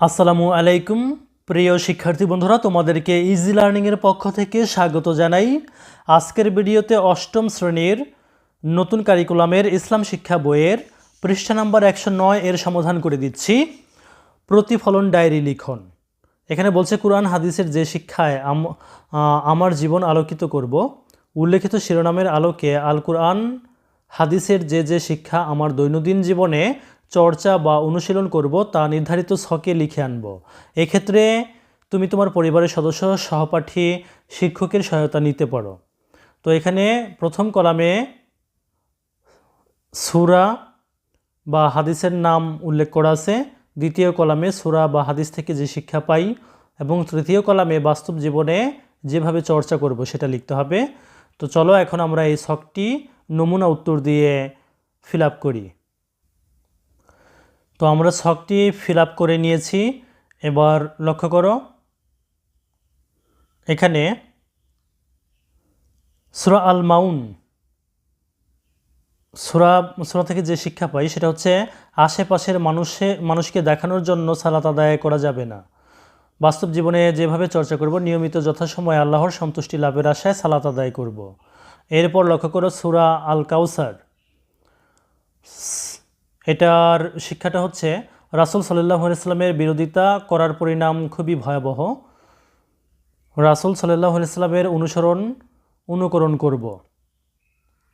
আসসালামু আলাইকুম, প্রিয় শিক্ষার্থী বন্ধুরা, তোমাদেরকে ইজি লার্নিংয়ের পক্ষ থেকে স্বাগত জানাই। আজকের ভিডিওতে অষ্টম শ্রেণির নতুন কারিকুলামের ইসলাম শিক্ষা বইয়ের পৃষ্ঠা নাম্বার একশো নয় এর সমাধান করে দিচ্ছি। প্রতিফলন ডায়েরি লিখন। এখানে বলছে, কোরআন হাদিসের যে শিক্ষায় আম- আমার জীবন আলোকিত করব, উল্লেখিত শিরোনামের আলোকে আল কোরআন হাদিসের যে যে শিক্ষা আমার দৈনন্দিন জীবনে চর্চা বা অনুশীলন করব, তা নির্ধারিত ছকে লিখে আনব। এক্ষেত্রে তুমি তোমার পরিবারের সদস্য, সহপাঠী, শিক্ষকের সহায়তা নিতে পারো। তো এখানে প্রথম কলামে সুরা বা হাদিসের নাম উল্লেখ করা আছে। দ্বিতীয় কলামে সুরা বা হাদিস থেকে যে শিক্ষা পাই এবং তৃতীয় কলামে বাস্তব জীবনে যেভাবে চর্চা করব সেটা লিখতে হবে। তো চলো এখন আমরা এই ছকটি নমুনা উত্তর দিয়ে ফিল করি। তো আমরা ছকটি ফিল করে নিয়েছি। এবার লক্ষ্য করো, এখানে সুরা আল মাউন সুরা সুরা থেকে যে শিক্ষা পাই সেটা হচ্ছে আশেপাশের মানুষে, মানুষকে দেখানোর জন্য সালাত আদায় করা যাবে না। বাস্তব জীবনে যেভাবে চর্চা করব, নিয়মিত যথাসময়ে আল্লাহর সন্তুষ্টি লাভের আশায় সালাত আদায় করব। এরপর লক্ষ্য করো সুরা আল কাউসার এটার শিক্ষাটা হচ্ছে রাসুল সাল্লাহ ইসলামের বিরোধিতা করার পরিণাম খুবই ভয়াবহ। রাসুল সাল্লাহ ইসলামের অনুসরণ অনুকরণ করব।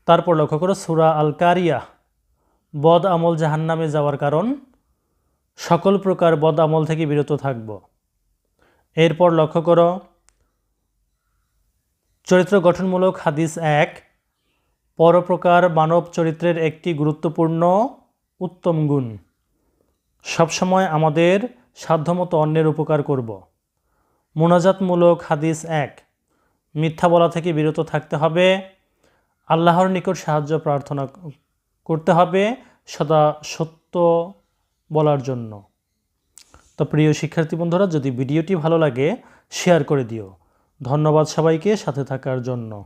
তারপর লক্ষ্য করো, সুরা আল কারিয়া বদ আমল জাহান্নামে যাওয়ার কারণ, সকল প্রকার বদ আমল থেকে বিরত থাকব। এরপর লক্ষ্য করো, চরিত্র গঠনমূলক হাদিস এক পরপ্রকার মানব চরিত্রের একটি গুরুত্বপূর্ণ উত্তম গুণ। সবসময় আমাদের সাধ্যমতো অন্যের উপকার করব। মোনাজাতমূলক হাদিস এক। মিথ্যা বলা থেকে বিরত থাকতে হবে। আল্লাহর নিকট সাহায্য প্রার্থনা করতে হবে সদা সত্য বলার জন্য। তো প্রিয় শিক্ষার্থী বন্ধুরা, যদি ভিডিওটি ভালো লাগে শেয়ার করে দিও। ধন্যবাদ সবাইকে সাথে থাকার জন্য।